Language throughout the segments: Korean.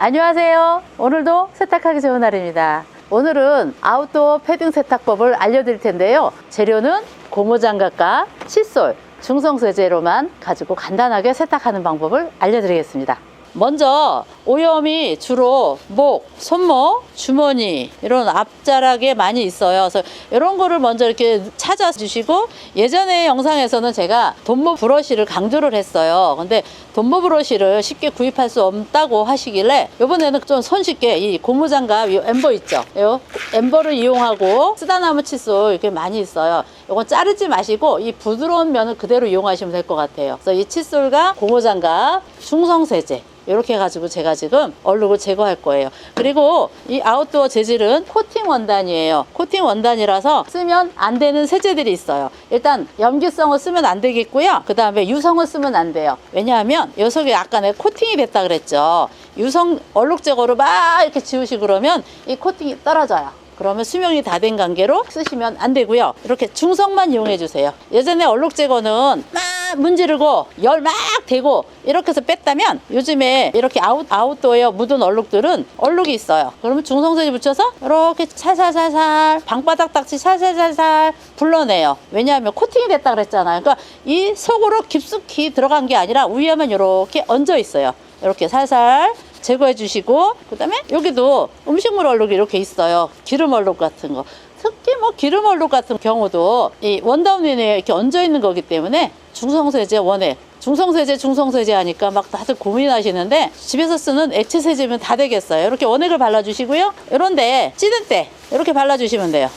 안녕하세요. 오늘도 세탁하기 좋은 날입니다. 오늘은 아웃도어 패딩 세탁법을 알려드릴 텐데요. 재료는 고무장갑과 칫솔, 중성세제로만 가지고 간단하게 세탁하는 방법을 알려드리겠습니다. 먼저 오염이 주로 목, 손목, 주머니 이런 앞자락에 많이 있어요. 그래서 이런 거를 먼저 이렇게 찾아주시고 예전에 영상에서는 제가 돈모 브러쉬를 강조를 했어요. 근데 돈모 브러쉬를 쉽게 구입할 수 없다고 하시길래 이번에는 좀 손쉽게 이 고무장갑 이 엠버 있죠. 요 엠버를 이용하고 쓰다나무 칫솔 이렇게 많이 있어요. 이건 자르지 마시고 이 부드러운 면을 그대로 이용하시면 될 것 같아요. 그래서 이 칫솔과 고무장갑, 중성세제 이렇게 해가지고 제가 지금 얼룩을 제거할 거예요. 그리고 이 아웃도어 재질은 코팅 원단이에요. 코팅 원단이라서 쓰면 안 되는 세제들이 있어요. 일단 염기성을 쓰면 안 되겠고요. 그 다음에 유성을 쓰면 안 돼요. 왜냐하면 요 속에 아까 내가 코팅이 됐다 그랬죠. 유성 얼룩 제거로 막 이렇게 지우시고 그러면 이 코팅이 떨어져요. 그러면 수명이 다 된 관계로 쓰시면 안 되고요. 이렇게 중성만 이용해 주세요. 예전에 얼룩 제거는 막 문지르고 열 막 대고 이렇게 해서 뺐다면 요즘에 이렇게 아웃, 아웃도어에 묻은 얼룩들은 얼룩이 있어요. 그러면 중성세제 붙여서 이렇게 살살살살 방바닥 닥치 살살살살 불러내요. 왜냐하면 코팅이 됐다 그랬잖아요. 그러니까 이 속으로 깊숙이 들어간 게 아니라 위에만 이렇게 얹어 있어요. 이렇게 살살 제거해 주시고 그다음에 여기도 음식물 얼룩이 이렇게 있어요. 기름 얼룩 같은 거. 특히 뭐 기름 얼룩 같은 경우도 이 원다운윈에 이렇게 얹어 있는 거기 때문에 중성세제 원액 중성세제 중성세제 하니까 막 다들 고민하시는데 집에서 쓰는 액체 세제면 다 되겠어요. 이렇게 원액을 발라주시고요. 이런데 찌는 때 이렇게 발라주시면 돼요.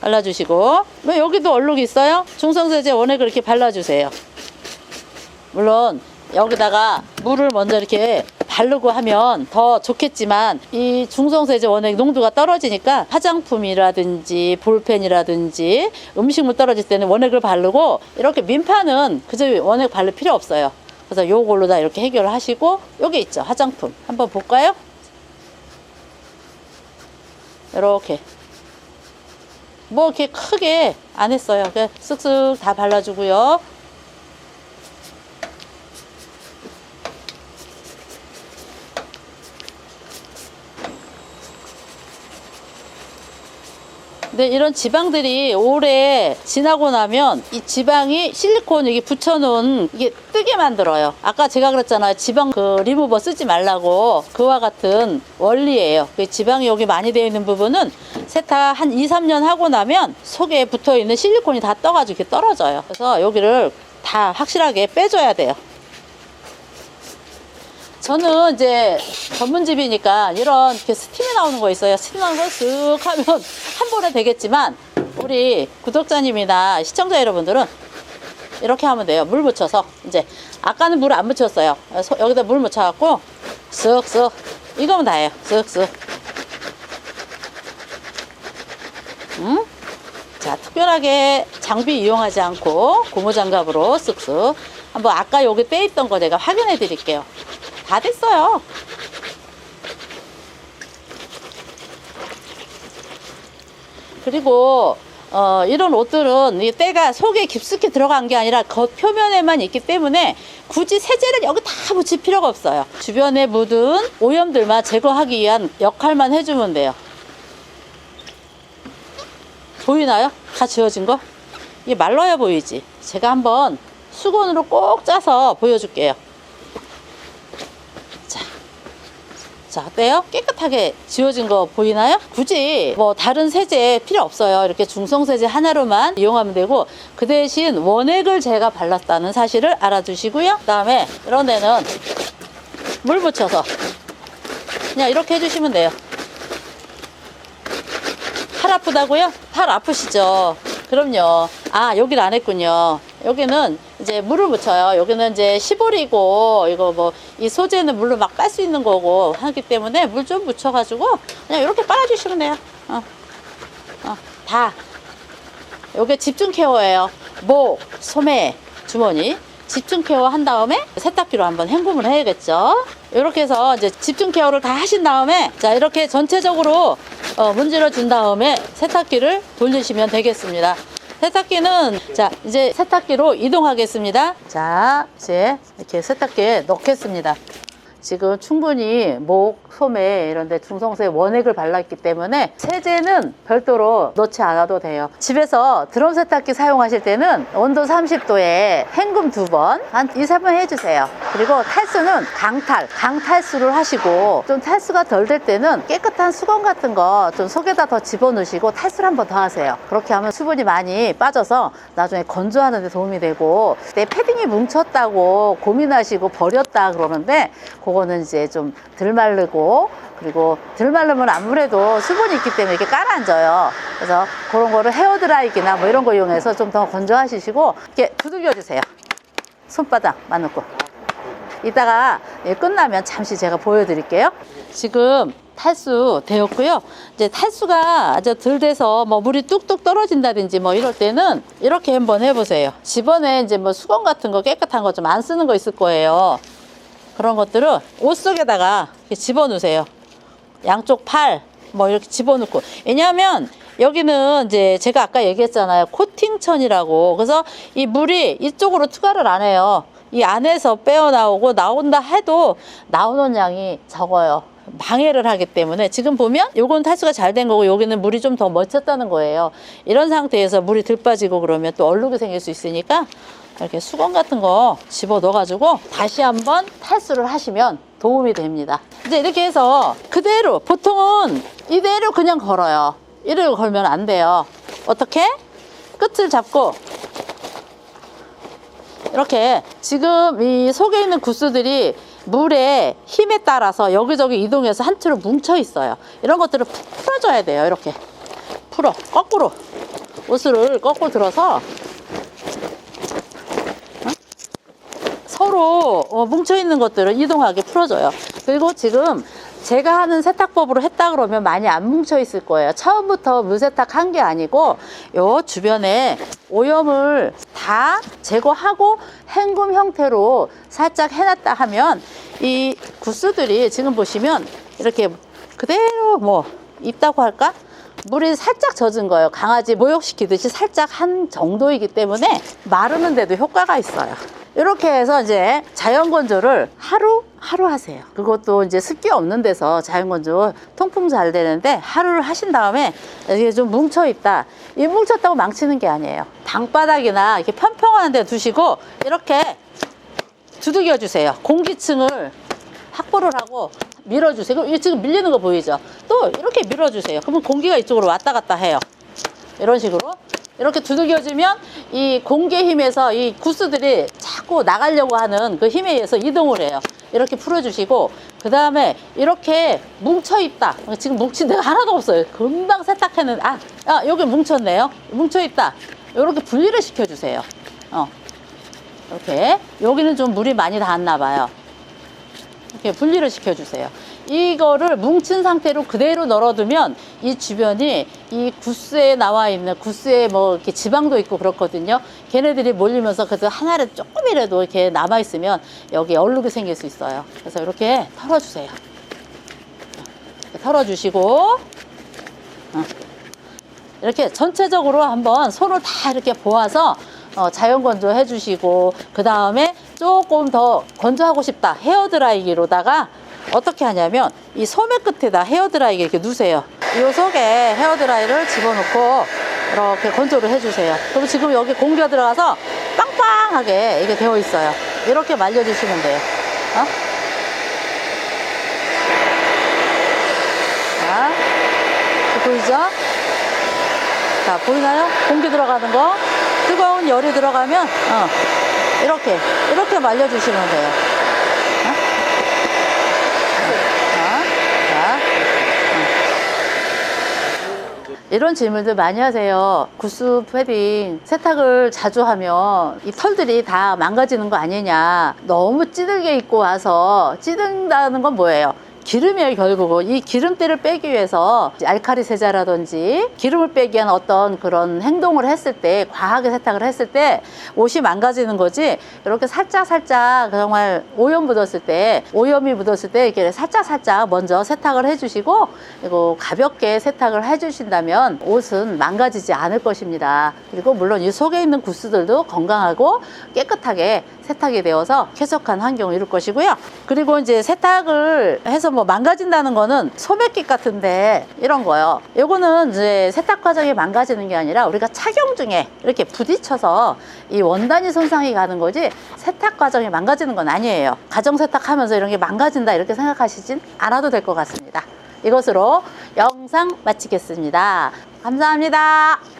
발라주시고 뭐 여기도 얼룩이 있어요. 중성세제 원액을 이렇게 발라주세요. 물론 여기다가 물을 먼저 이렇게 바르고 하면 더 좋겠지만 이 중성세제 원액 농도가 떨어지니까 화장품이라든지 볼펜이라든지 음식물 떨어질 때는 원액을 바르고 이렇게 민파는 그저 원액 바를 필요 없어요. 그래서 요걸로 다 이렇게 해결을 하시고 여기 있죠 화장품 한번 볼까요? 이렇게 뭐 이렇게 크게 안 했어요. 쓱쓱 다 발라주고요. 근데 이런 지방들이 오래 지나고 나면 이 지방이 실리콘 여기 붙여놓은 이게 뜨게 만들어요. 아까 제가 그랬잖아요. 지방 그 리무버 쓰지 말라고 그와 같은 원리예요. 그 지방이 여기 많이 되어 있는 부분은 세탁 한 2, 3년 하고 나면 속에 붙어 있는 실리콘이 다 떠가지고 이렇게 떨어져요. 그래서 여기를 다 확실하게 빼줘야 돼요. 저는 이제 전문집이니까 이런 이렇게 스팀이 나오는 거 있어요. 스팀 나오는 거쓱 하면 한 번에 되겠지만 우리 구독자님이나 시청자 여러분들은 이렇게 하면 돼요. 물 묻혀서 이제 아까는 물 안 묻혔어요. 소- 여기다 물 묻혀갖고 쓱쓱 이거면 다예요. 쓱쓱. 음? 자, 특별하게 장비 이용하지 않고 고무장갑으로 쓱쓱 한번 아까 여기 빼있던 거 제가 확인해 드릴게요. 다 됐어요. 그리고 어, 이런 옷들은 이 때가 속에 깊숙이 들어간 게 아니라 겉 표면에만 있기 때문에 굳이 세제를 여기 다 묻힐 필요가 없어요. 주변에 묻은 오염들만 제거하기 위한 역할만 해주면 돼요. 보이나요? 다 지워진 거? 이게 말라야 보이지. 제가 한번 수건으로 꼭 짜서 보여줄게요. 자, 자, 어때요? 깨끗하게 지워진 거 보이나요? 굳이 뭐 다른 세제 필요 없어요. 이렇게 중성 세제 하나로만 이용하면 되고 그 대신 원액을 제가 발랐다는 사실을 알아두시고요. 그 다음에 이런 데는 물 묻혀서 그냥 이렇게 해주시면 돼요. 팔 아프다고요? 팔 아프시죠? 그럼요. 아, 여기를 안 했군요. 여기는 이제 물을 묻혀요. 여기는 이제 시보리고, 이거 뭐, 이 소재는 물로 막빨수 있는 거고 하기 때문에 물 좀 묻혀가지고, 그냥 이렇게 빨아주시면 돼요. 어, 어, 다. 요게 집중 케어예요. 목, 소매, 주머니. 집중 케어 한 다음에 세탁기로 한번 헹굼을 해야겠죠. 이렇게 해서 이제 집중 케어를 다 하신 다음에 자 이렇게 전체적으로 어, 문질러 준 다음에 세탁기를 돌리시면 되겠습니다. 세탁기는 자 이제 세탁기로 이동하겠습니다. 자 이제 이렇게 세탁기에 넣겠습니다. 지금 충분히 목, 소매 이런 데 중성세에 원액을 발랐기 때문에 세제는 별도로 넣지 않아도 돼요. 집에서 드럼 세탁기 사용하실 때는 온도 30도에 헹굼 두 번, 한 2, 3번 해주세요. 그리고 탈수는 강탈, 강탈수를 하시고 좀 탈수가 덜 될 때는 깨끗한 수건 같은 거 좀 속에다 더 집어넣으시고 탈수를 한 번 더 하세요. 그렇게 하면 수분이 많이 빠져서 나중에 건조하는 데 도움이 되고 내 패딩이 뭉쳤다고 고민하시고 버렸다 그러는데 그 거는 이제 좀 덜 마르고 그리고 덜 마르면 아무래도 수분이 있기 때문에 이렇게 깔아앉아요. 그래서 그런 거를 헤어드라이기나 뭐 이런 거 이용해서 좀 더 건조하시고 이렇게 두들겨 주세요. 손바닥만 넣고. 이따가 예, 끝나면 잠시 제가 보여드릴게요. 지금 탈수 되었고요. 이제 탈수가 아주 덜 돼서 뭐 물이 뚝뚝 떨어진다든지 뭐 이럴 때는 이렇게 한번 해보세요. 집안에 이제 뭐 수건 같은 거 깨끗한 거 좀 안 쓰는 거 있을 거예요. 그런 것들을 옷 속에다가 집어넣으세요. 양쪽 팔 뭐 이렇게 집어넣고. 왜냐하면 여기는 이제 제가 아까 얘기했잖아요. 코팅천이라고. 그래서 이 물이 이쪽으로 투과를 안 해요. 이 안에서 빼어 나오고 나온다 해도 나오는 양이 적어요. 방해를 하기 때문에. 지금 보면 요건 탈수가 잘 된 거고 여기는 물이 좀 더 멎혔다는 거예요. 이런 상태에서 물이 들 빠지고 그러면 또 얼룩이 생길 수 있으니까 이렇게 수건 같은 거 집어 넣어 가지고 다시 한번 탈수를 하시면 도움이 됩니다. 이제 이렇게 해서 그대로 보통은 이대로 그냥 걸어요. 이대로 걸면 안 돼요. 어떻게? 끝을 잡고 이렇게 지금 이 속에 있는 구스들이 물의 힘에 따라서 여기저기 이동해서 한 틀로 뭉쳐 있어요. 이런 것들을 푹 풀어줘야 돼요. 이렇게. 풀어. 거꾸로. 옷을 거꾸로 들어서 서로 어, 뭉쳐있는 것들을 이동하게 풀어줘요. 그리고 지금 제가 하는 세탁법으로 했다 그러면 많이 안 뭉쳐 있을 거예요. 처음부터 물세탁 한 게 아니고 요 주변에 오염을 다 제거하고 헹굼 형태로 살짝 해놨다 하면 이 구스들이 지금 보시면 이렇게 그대로 뭐 있다고 할까? 물이 살짝 젖은 거예요. 강아지 모욕시키듯이 살짝 한 정도이기 때문에 마르는데도 효과가 있어요. 이렇게 해서 이제 자연 건조를 하루 하루 하세요. 그것도 이제 습기 없는 데서 자연 건조 통풍 잘 되는데 하루를 하신 다음에 이게 좀 뭉쳐 있다. 이 뭉쳤다고 망치는 게 아니에요. 방바닥이나 이렇게 평평한 데 두시고 이렇게 두들겨 주세요. 공기층을 확보를 하고 밀어주세요. 지금 밀리는 거 보이죠? 또 이렇게 밀어주세요. 그러면 공기가 이쪽으로 왔다 갔다 해요. 이런 식으로. 이렇게 두들겨주면 이 공기 힘에서 이 구스들이 자꾸 나가려고 하는 그 힘에 의해서 이동을 해요. 이렇게 풀어주시고, 그 다음에 이렇게 뭉쳐있다. 지금 뭉친 데가 하나도 없어요. 금방 세탁하는, 아, 아 여기 뭉쳤네요. 뭉쳐있다. 이렇게 분리를 시켜주세요. 어. 이렇게. 여기는 좀 물이 많이 닿았나 봐요. 이렇게 분리를 시켜주세요. 이거를 뭉친 상태로 그대로 널어두면 이 주변이 이 구스에 나와 있는 구스에 뭐 이렇게 지방도 있고 그렇거든요. 걔네들이 몰리면서 그래도 하나를 조금이라도 이렇게 남아 있으면 여기 얼룩이 생길 수 있어요. 그래서 이렇게 털어주세요. 털어주시고 어. 이렇게 전체적으로 한번 손을 다 이렇게 보아서 어, 자연 건조 해 주시고 그 다음에 조금 더 건조하고 싶다 헤어드라이기로다가 어떻게 하냐면 이 소매 끝에다 헤어드라이기 이렇게 누세요. 이 속에 헤어드라이를 집어넣고 이렇게 건조를 해주세요. 그럼 지금 여기 공기가 들어가서 빵빵하게 이게 되어 있어요. 이렇게 말려주시면 돼요. 어? 자, 보이죠? 자, 보이나요? 공기 들어가는 거. 뜨거운 열이 들어가면, 어, 이렇게, 이렇게 말려주시면 돼요. 어? 어. 이런 질문들 많이 하세요. 구스 패딩 세탁을 자주 하면 이 털들이 다 망가지는 거 아니냐. 너무 찌들게 입고 와서 찌든다는 건 뭐예요? 기름이에요 결국은. 이 기름때를 빼기 위해서 알카리 세자라든지 기름을 빼기 위한 어떤 그런 행동을 했을 때 과하게 세탁을 했을 때 옷이 망가지는 거지 이렇게 살짝 살짝 정말 오염 묻었을 때 오염이 묻었을 때 이렇게 살짝 살짝 먼저 세탁을 해주시고 그리고 가볍게 세탁을 해주신다면 옷은 망가지지 않을 것입니다. 그리고 물론 이 속에 있는 구스들도 건강하고 깨끗하게 세탁이 되어서 쾌적한 환경을 이룰 것이고요. 그리고 이제 세탁을 해서 뭐 망가진다는 거는 소매깃 같은데 이런 거요. 요거는 이제 세탁 과정이 망가지는 게 아니라 우리가 착용 중에 이렇게 부딪혀서 이 원단이 손상이 가는 거지 세탁 과정이 망가지는 건 아니에요. 가정 세탁하면서 이런 게 망가진다 이렇게 생각하시진 않아도 될 것 같습니다. 이것으로 영상 마치겠습니다. 감사합니다.